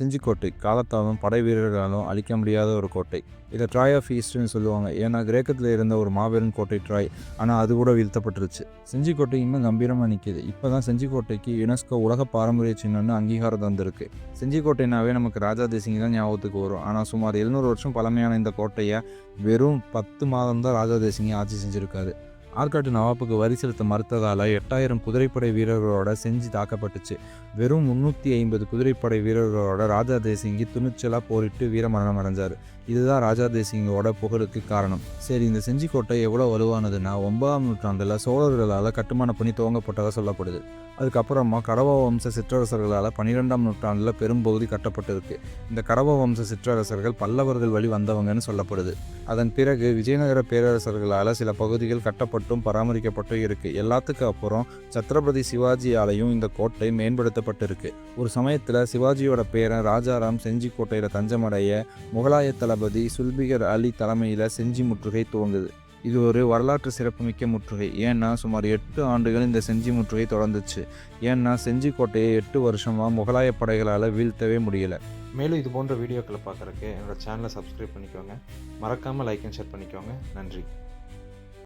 செஞ்சிக்கோட்டை காலத்தாலும் படை வீரர்களாலும் அழிக்க முடியாத ஒரு கோட்டை. இதை ட்ராய் ஆஃப் ஈஸ்ட்னு சொல்லுவாங்க. ஏன்னா கிரேக்கத்தில் இருந்த ஒரு மாபெரும் கோட்டை ட்ராய் ஆனால் அது கூட வீழ்த்தப்பட்டுருச்சு. செஞ்சிக்கோட்டை இன்னும் கம்பீரமாக நிற்கிது இப்போ தான் செஞ்சிக்கோட்டைக்கு யுனெஸ்கோ உலக பாரம்பரிய சின்னம்னு அங்கீகாரம் தந்திருக்கு. செஞ்சிக்கோட்டைனாவே நமக்கு ராஜா தேசிங்க தான் ஞாபகத்துக்கு வரும். ஆனால் சுமார் எழுநூறு வருஷம் பழமையான இந்த கோட்டையை வெறும் பத்து மாதம் தான் ராஜா தேசிங்க ஆட்சி செஞ்சுருக்காரு. ஆற்காட்டு நவாப்புக்கு வரி செலுத்த மறுத்ததால் எட்டாயிரம் குதிரைப்படை வீரர்களோட செஞ்சு தாக்கப்பட்டுச்சு. வெறும் முந்நூற்றி ஐம்பது குதிரைப்படை வீரர்களோட ராஜா தேசிங்கி துணிச்சலாக போரிட்டு வீரமரணம் அடைஞ்சார். இதுதான் ராஜா தேசிங்கோட புகழுக்கு காரணம். சரி இந்த செஞ்சிக்கோட்டை எவ்வளோ வலுவானதுன்னா ஒன்பதாம் நூற்றாண்டில் சோழர்களால் கட்டுமான பணி துவங்கப்பட்டதாக சொல்லப்படுது. அதுக்கப்புறமா கடவா வம்ச சிற்றரசர்களால் பன்னிரெண்டாம் நூற்றாண்டில் பெரும்பகுதி கட்டப்பட்டிருக்கு. இந்த கடவா வம்ச சிற்றரசர்கள் பல்லவர்கள் வழி வந்தவங்கன்னு சொல்லப்படுது. அதன் பிறகு விஜயநகர பேரரசர்களால் சில பகுதிகள் கட்டப்பட்டும் பராமரிக்கப்பட்டும் இருக்குது எல்லாத்துக்கும் அப்புறம் சத்ரபதி சிவாஜியாலையும் இந்த கோட்டை மேம்படுத்தப்பட்டிருக்கு. ஒரு சமயத்தில் சிவாஜியோட பேரன் ராஜாராம் செஞ்சி கோட்டையில் தஞ்சமடைய முகலாய தளபதி சுல்பிகர் அலி தலைமையில் செஞ்சி முற்றுகை துவங்குது. இது ஒரு வரலாற்று சிறப்புமிக்க முற்றுகை. ஏன்னா சுமார் எட்டு ஆண்டுகள் இந்த செஞ்சி முற்றுகை தொடர்ந்துச்சு. ஏன்னா செஞ்சி கோட்டையை எட்டு வருஷமாக முகலாய படைகளால் வீழ்த்தவே முடியல. மேலும் இது போன்ற வீடியோக்களை பார்க்குறக்கு என்னோட சேனலை சப்ஸ்கிரைப் பண்ணிக்கோங்க. மறக்காமல் லைக் அண்ட் ஷேர் பண்ணிக்கோங்க. நன்றி.